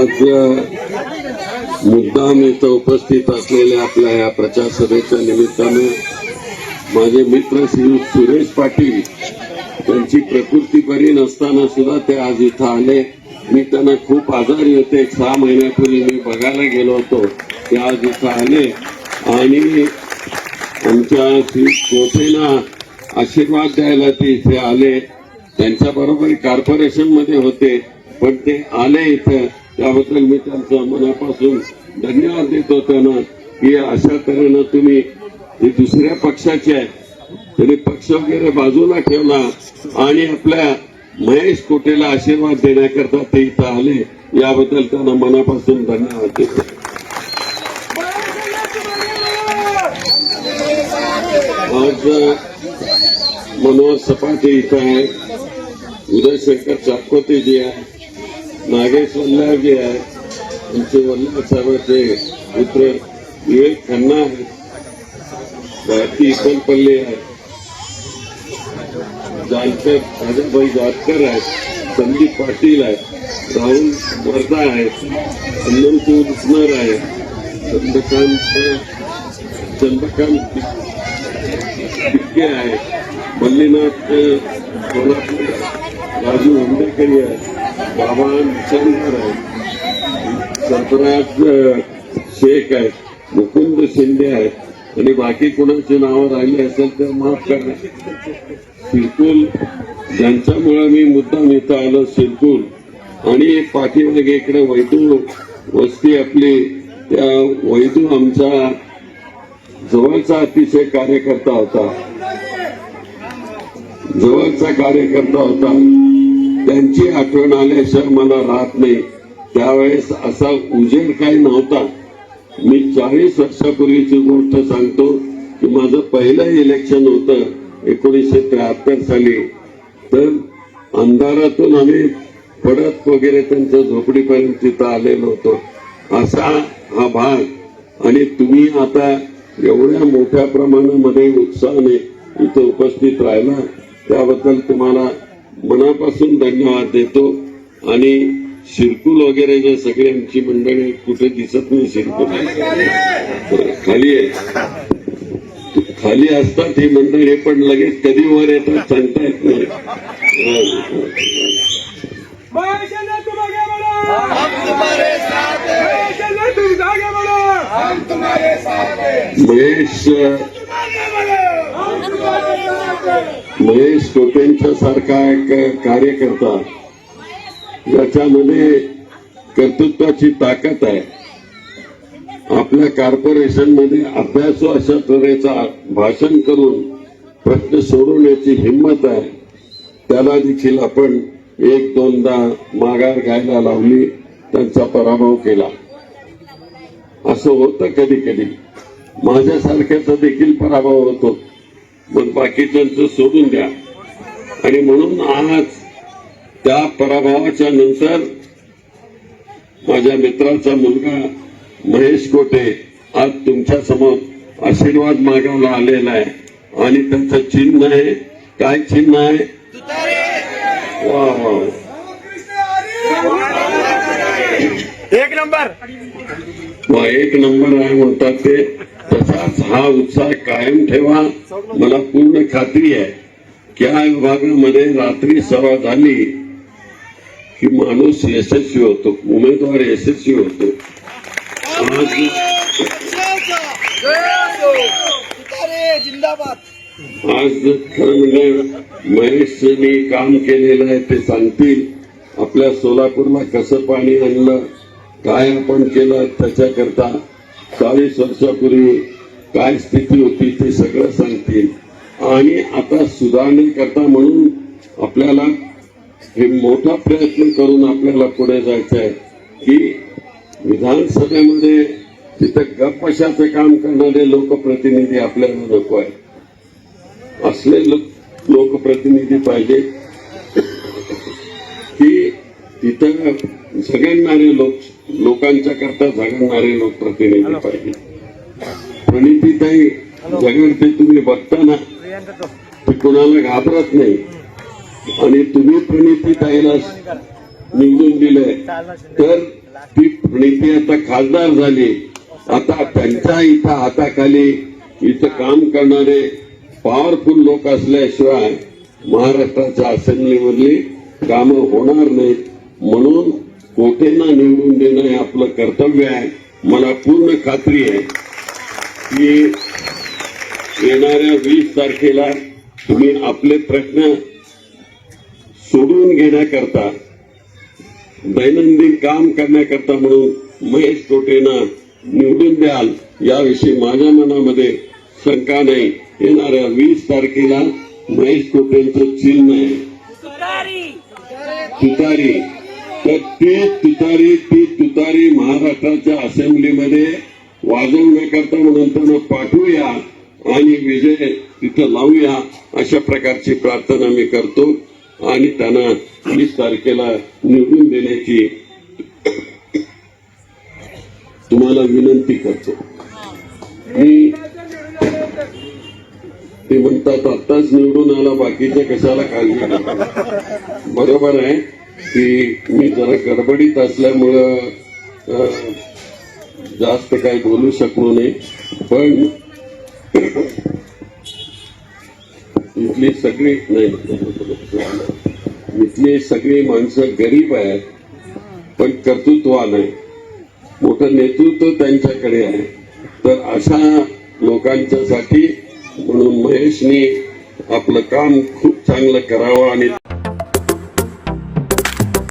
आज मुद्दाम इथं उपस्थित असलेल्या आपल्या या प्रचारसभेच्या निमित्तानं माझे मित्र श्री सुरेश पाटील त्यांची प्रकृती बरी नसताना सुद्धा ते आज इथं आले. मी त्यांना खूप आजारी होते. एक सहा महिन्यापूर्वी मी बघायला गेलो होतो. ते आज इथं आले. आणि आमच्या श्री कोठेना आशीर्वाद द्यायला ते इथे आले. त्यांच्या बरोबर होते. पण ते आले इथं. त्याबद्दल मी त्यांचा मनापासून धन्यवाद देतो त्यांना की अशा तऱ्हेनं तुम्ही हे दुसऱ्या पक्षाचे आहे त्यांनी पक्ष वगैरे बाजूला ठेवला आणि आपल्या महेश कोटेला आशीर्वाद देण्याकरता ते इथं आले याबद्दल त्यांना मनापासून धन्यवाद देतो. आज मनोहर सपाटे इथं आहे उदयशंकर चापकोते जी आहे. नागेश जी आहे आमचे वल्लाव साहेबांचे पुत्र विवेक खन्ना आहेत भारती इकलपल्ले आहेत जानकर राजाभाई जानकर आहेत संदीप पाटील आहेत राहुल वर्धा आहेत हनुमंतू उस्मार आहे चंद्रकांत चंद्रकांत पिक्के आहे मल्लीनाथ कोल्हापूर राजू हुंडेकरी आहे बाबा निचंदर आहे. सरफराज शेख आहे मुकुंद शिंदे आहेत. आणि बाकी कोणाची नावं राहिली असेल तर माफ करा. सिरकुल ज्यांच्यामुळे मी मुद्दाम इथं आलो सिरकुल आणि पाठीमागे इकडे वैदू वस्ती आपली त्या वैदू आमचा जवळचा अतिशय कार्यकर्ता होता. जवळचा कार्यकर्ता होता. त्यांची आठवण आल्याशिवाय मला राहत नाही. त्यावेळेस असा उजेड काही नव्हता. मी चाळीस वर्षापूर्वीची गोष्ट सांगतो की माझं पहिलं इलेक्शन होतं एकोणीसशे त्र्याहत्तर साली. तर अंधारातून आम्ही पडत वगैरे त्यांच्या झोपडीपर्यंत तिथं आलेलो होतो. असा हा भाग. आणि तुम्ही आता एवढ्या मोठ्या प्रमाणामध्ये उत्साहाने इथं उपस्थित राहिला त्याबद्दल तुम्हाला मनापासून धन्यवाद देतो. आणि शिरकुल वगैरे जे सगळी आमची मंडळी कुठे दिसत नाही शिरकुल. खाली आहे. खाली असतात ही मंडळी पण लगेच कधी वर येतात सांगता येत नाही. महेशना महेश टोपेंच्या सारखा एक कार्यकर्ता ज्याच्यामध्ये कर्तृत्वाची ताकद आहे. आपल्या कॉर्पोरेशनमध्ये अभ्यासू अशा तऱ्हेचा भाषण करून प्रश्न सोडवण्याची हिंमत आहे. त्याला देखील आपण एक दोनदा माघार घ्यायला लावली त्यांचा पराभव केला. असं होतं कधी कधी. माझ्यासारख्याचा देखील पराभव होतो. मग बाकीच्यांचं सोडून द्या. आणि म्हणून आज त्या पराभवाच्या नंतर माझ्या मित्राचा मुलगा महेश कोटे आज तुमच्यासमोर आशीर्वाद मागायला आलेला आहे. आणि त्यांचं चिन्ह आहे. काय चिन्ह आहे? वा वा. एक नंबर. वा एक नंबर आहे म्हणतात ते. तसाच हा उत्साह कायम ठेवा. मला पूर्ण खात्री आहे की या विभागामध्ये रात्री सभा झाली की माणूस यशस्वी होतो उमेदवार यशस्वी होतो. आज खरं म्हणजे महेशनी काम केलेलं आहे ते सांगतील. आपल्या सोलापूरला कसं पाणी आणलं काय आपण केलं त्याच्याकरता चाळीस वर्षापूर्वी काय स्थिती होती ते सगळं सांगतील. आणि आता सुधारणेकरता म्हणून आपल्याला हे मोठा प्रयत्न करून आपल्याला पुढे जायचं आहे की विधानसभेमध्ये तिथं गपशाचं काम करणारे लोकप्रतिनिधी आपल्याला नको आहे असले लोक- लोकप्रतिनिधी पाहिजे की तिथं सगळ्यांना लोक लोकांच्या करता झगडणारे लोकप्रतिनिधी पाहिजे. प्रणितीताई झगडते तुम्ही बघताना ती. कोणाला घाबरत नाही. आणि तुम्ही प्रणितीताईला निवडून दिले तर ती प्रणिती आता खासदार झाली. आता त्यांच्या इथं हाताखाली इथं काम करणारे पॉवरफुल लोक असल्याशिवाय महाराष्ट्राच्या असेंब्लीमधली कामं होणार नाहीत. म्हणून कोठेंना निवडून देणं हे आपलं कर्तव्य आहे. मला पूर्ण खात्री आहे की येणाऱ्या वीस तारखेला तुम्ही आपले प्रश्न सोडून घेण्याकरता दैनंदिन काम करण्याकरता म्हणून महेश कोटेंना निवडून द्याल याविषयी माझ्या मनामध्ये शंका नाही. येणाऱ्या वीस तारखेला महेश कोटेंचं चिन्ह आहे. तुतारी तर ती तुतारी ती तुतारी महाराष्ट्राच्या असेंब्लीमध्ये वाजवण्याकरता म्हणून पाठवूया आणि विजय तिथं लावूया अशा प्रकारची प्रार्थना मी करतो. आणि त्यांना वीस तारखेला निवडून देण्याची तुम्हाला विनंती करतो. मी ते म्हणतात आत्ताच निवडून आला बाकीच्या कशाला काळजी बरोबर आहे? की मी जरा गडबडीत असल्यामुळं जास्त काही बोलू शकलो नाही. पण इथली सगळी नाही इथली सगळी माणसं गरीब आहेत पण कर्तृत्वान आहे मोठं नेतृत्व त्यांच्याकडे आहे. तर अशा लोकांच्यासाठी म्हणून महेशनी आपलं काम खूप चांगलं करावं आणि